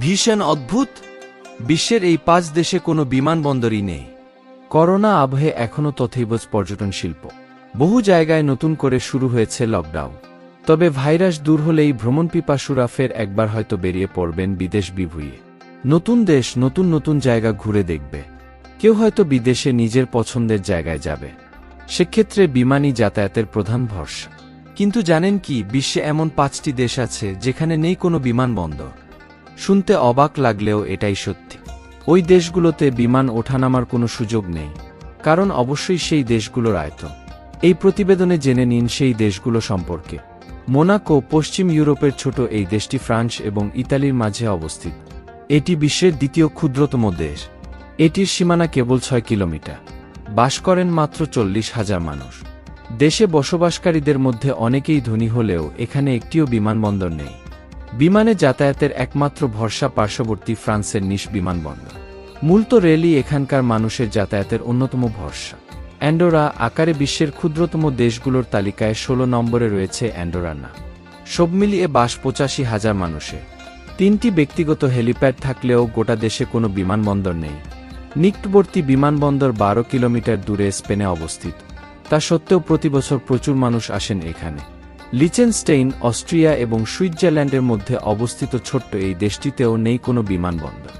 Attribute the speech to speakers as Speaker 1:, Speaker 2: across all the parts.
Speaker 1: ভীষণ অদ্ভুত। বিশ্বের এই পাঁচ দেশে কোনো বিমানবন্দরই নেই।
Speaker 2: করোনা আবহে এখনও তথৈবজ পর্যটন শিল্প। বহু জায়গায় নতুন করে শুরু হয়েছে লকডাউন। তবে ভাইরাস দূর হলেই ভ্রমণ পিপাসুরা ফের একবার হয়তো বেরিয়ে পড়বেন বিদেশ বিভুঁইয়ে। নতুন দেশ নতুন নতুন জায়গা ঘুরে দেখবে। কেউ হয়তো বিদেশে নিজের পছন্দের জায়গায় যাবে। সেক্ষেত্রে বিমানই যাতায়াতের প্রধান ভরসা।
Speaker 1: কিন্তু জানেন কি, বিশ্বে এমন পাঁচটি দেশ আছে যেখানে নেই কোনো বিমানবন্দর
Speaker 2: শুনতে অবাক লাগলেও এটাই সত্যি। ওই দেশগুলোতে বিমান ওঠানামার কোনো সুযোগ নেই, কারণ অবশ্যই সেই দেশগুলোর আয়তন এই প্রতিবেদনে জেনে নিন সেই দেশগুলো সম্পর্কে। মোনাকো পশ্চিম ইউরোপের ছোট এই দেশটি ফ্রান্স এবং ইতালির মাঝে অবস্থিত। এটি বিশ্বের দ্বিতীয় ক্ষুদ্রতম দেশ। এটির সীমানা কেবল ছয় কিলোমিটার। বাস করেন মাত্র চল্লিশ হাজার মানুষ। দেশে বসবাসকারীদের মধ্যে অনেকেই ধনী হলেও এখানে একটিও বিমানবন্দর নেই। বিমানে যাতায়াতের একমাত্র ভরসা পার্শ্ববর্তী ফ্রান্সের নিস বিমানবন্দর। মূলত রেলই এখানকার মানুষের যাতায়াতের অন্যতম ভরসা। অ্যান্ডোরা আকারে বিশ্বের ক্ষুদ্রতম দেশগুলোর তালিকায় ষোলো নম্বরে রয়েছে অ্যান্ডোরা না। সব মিলিয়ে বাস পঁচাশি হাজার মানুষে। তিনটি ব্যক্তিগত হেলিপ্যাড থাকলেও গোটা দেশে কোনো বিমানবন্দর নেই। নিকটবর্তী বিমানবন্দর বারো কিলোমিটার দূরে স্পেনে অবস্থিত। তা সত্ত্বেও প্রতিবছর প্রচুর মানুষ আসেন এখানে। লিচেনস্টেইন, অস্ট্রিয়া এবং সুইজারল্যান্ডের মধ্যে অবস্থিত ছোট্ট এই দেশটিতেও নেই কোনো বিমানবন্দর।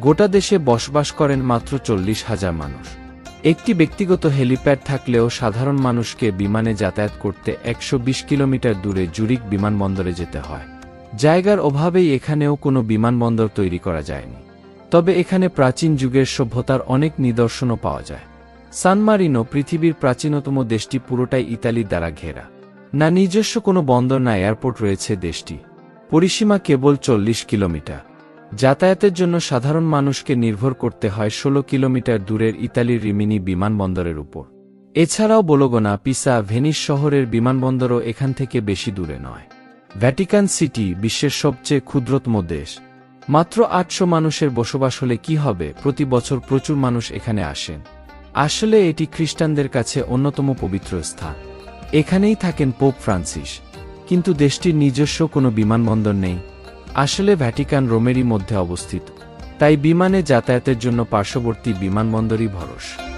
Speaker 2: গোটা দেশে বসবাস করেন মাত্র চল্লিশ হাজার মানুষ। একটি ব্যক্তিগত হেলিপ্যাড থাকলেও সাধারণ মানুষকে বিমানে যাতায়াত করতে একশো বিশ কিলোমিটার দূরে জুরিক বিমানবন্দরে যেতে হয়। জায়গার অভাবেই এখানেও কোনো বিমানবন্দর তৈরি করা যায়নি। তবে এখানে প্রাচীন যুগের সভ্যতার অনেক নিদর্শনও পাওয়া যায়। সানমারিনো পৃথিবীর প্রাচীনতম দেশটি পুরোটাই ইতালির দ্বারা ঘেরা। না নিজস্ব কোনো বন্দর না এয়ারপোর্ট রয়েছে দেশটি। পরিসীমা কেবল চল্লিশ কিলোমিটার। যাতায়াতের জন্য সাধারণ মানুষকে নির্ভর করতে হয় ষোলো কিলোমিটার দূরের ইতালির রিমিনি বিমানবন্দরের উপর। এছাড়াও বলগোনা, পিসা, ভেনিস শহরের বিমানবন্দরও এখান থেকে বেশি দূরে নয়। ভ্যাটিকান সিটি, বিশ্বের সবচেয়ে ক্ষুদ্রতম দেশ। মাত্র আটশো মানুষের বসবাস হলে কি হবে? প্রতি বছর প্রচুর মানুষ এখানে আসেন। আসলে এটি খ্রিস্টানদের কাছে অন্যতম পবিত্র স্থান। এখানেই থাকেন পোপ ফ্রান্সিস। কিন্তু দেশটির নিজস্ব কোনো বিমানবন্দর নেই। আসলে ভ্যাটিকান রোমেরই মধ্যে অবস্থিত। তাই বিমানে যাতায়াতের জন্য পার্শ্ববর্তী বিমানবন্দরই ভরসা।